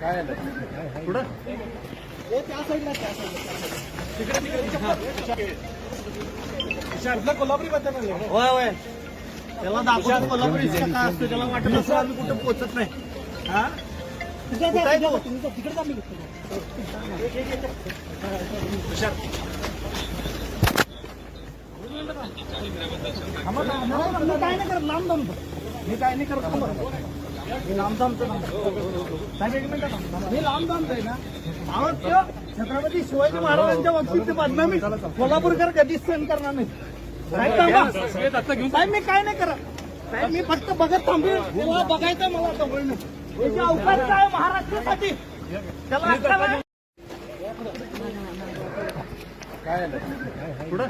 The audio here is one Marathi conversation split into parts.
काय पुढं त्या साईडला त्या साईडला कोल्हापुरी बद्दल होय होय त्याला दाखवत कोल्हापुरी काय असतो त्याला वाटत असं आम्ही कुठं पोहोचत नाही हा कुठं तिकडे आम्ही काय नाही करत लांब जाऊन मी काय नाही करत छत्रपती शिवाजी महाराजांच्या बाबतीत बदनामी कोल्हापूरकर कधीच सहन करणार नाही साहेब, थांबा. साहेब मी काय नाही करत. साहेब मी फक्त बघत थांबेल. तेव्हा बघायचं मला जवळ नाही. याची अवकाश काय महाराष्ट्रासाठी? त्याला अक्कल काय? पुढं.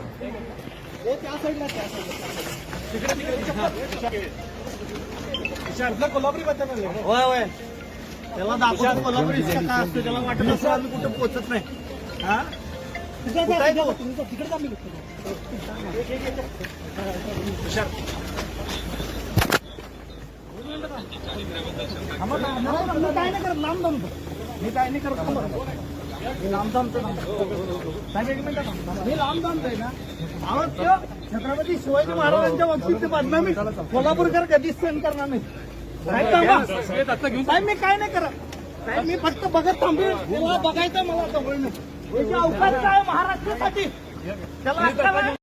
त्या साईडला त्या साईडला कोल्हापुरी बद्दल होय होय. त्याला दाखवतो कोल्हापुरी काय असतो त्याला वाटत असं आम्ही कुठं पोहोचत नाही. हा? काय नाही करत लांब जाऊन मी काय नाही करत. मी लांब थांबा. मी लांब जाऊनचं ना त्यो छत्रपती शिवाजी महाराजांच्या बाबतीत बदनामी. कोल्हापूरकर कधीच सहन करणार नाही साहेब, थांबा. साहेब मी काय नाही करत. साहेब मी फक्त बघत थांबेल तेव्हा बघायचं मला जवळ अवकाश काय महाराष्ट्रासाठी त्याला